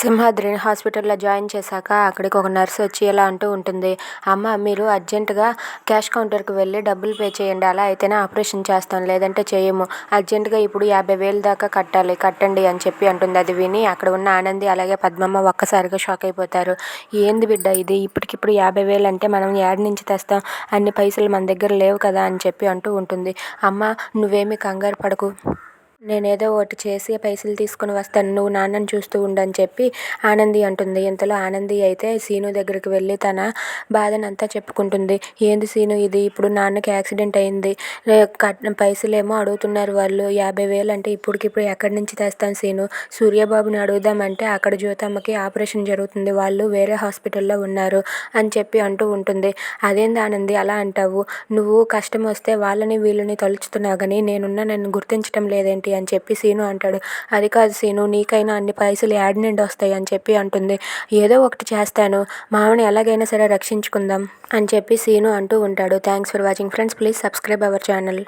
సింహాద్రిని హాస్పిటల్లో జాయిన్ చేశాక అక్కడికి ఒక నర్స్ వచ్చి ఇలా అంటూ ఉంటుంది అమ్మ మీరు అర్జెంటుగా క్యాష్ కౌంటర్కి వెళ్ళి డబ్బులు పే చేయండి అలా అయితేనే ఆపరేషన్ చేస్తాం లేదంటే చేయము. అర్జెంటుగా ఇప్పుడు యాభై వేలు దాకా కట్టాలి కట్టండి అని చెప్పి అంటుంది. అది విని అక్కడ ఉన్న ఆనంది అలాగే పద్మమ్మ ఒక్కసారిగా షాక్ అయిపోతారు. ఏంది బిడ్డ ఇది? ఇప్పటికిప్పుడు యాభై వేలు అంటే మనం యాడ్ నుంచి తెస్తాం అన్ని పైసలు మన దగ్గర లేవు కదా అని చెప్పి అంటూ ఉంటుంది. అమ్మ నువ్వేమి కంగారు పడకు. నేనేదో ఒకటి చేసి పైసలు తీసుకుని వస్తాను నువ్వు నాన్నని చూస్తూ ఉండని చెప్పి ఆనంది అంటుంది. ఇంతలో ఆనంది అయితే సీను దగ్గరికి వెళ్ళి తన బాధనంతా చెప్పుకుంటుంది. ఏంది సీను ఇది? ఇప్పుడు నాన్నకి యాక్సిడెంట్ అయింది. కట్ పైసలేమో అడుగుతున్నారు వాళ్ళు. యాభై వేలు అంటే ఇప్పటికిప్పుడు ఎక్కడి నుంచి తెస్తాను సీను? సూర్యబాబుని అడుగుదామంటే అక్కడ జ్యోతమ్మకి ఆపరేషన్ జరుగుతుంది. వాళ్ళు వేరే హాస్పిటల్లో ఉన్నారు అని చెప్పి అంటూ ఉంటుంది. అదేంది ఆనంది అలా అంటావు? నువ్వు కష్టం వస్తే వాళ్ళని వీళ్ళని తలుచుతున్నావు కానీ నేనున్న నన్ను గుర్తించడం లేదేంటి? అని చెప్పి సీను అంటాడు. అది కాదు సీను నీకైనా అన్ని పైసలు యాడ్ నుండి వస్తాయి అని చెప్పి అంటుంది. ఏదో ఒకటి చేస్తాను. మామని ఎలాగైనా సరే రక్షించుకుందాం అని చెప్పి సీను అంటూ ఉంటాడు. Thanks for watching friends please subscribe our channel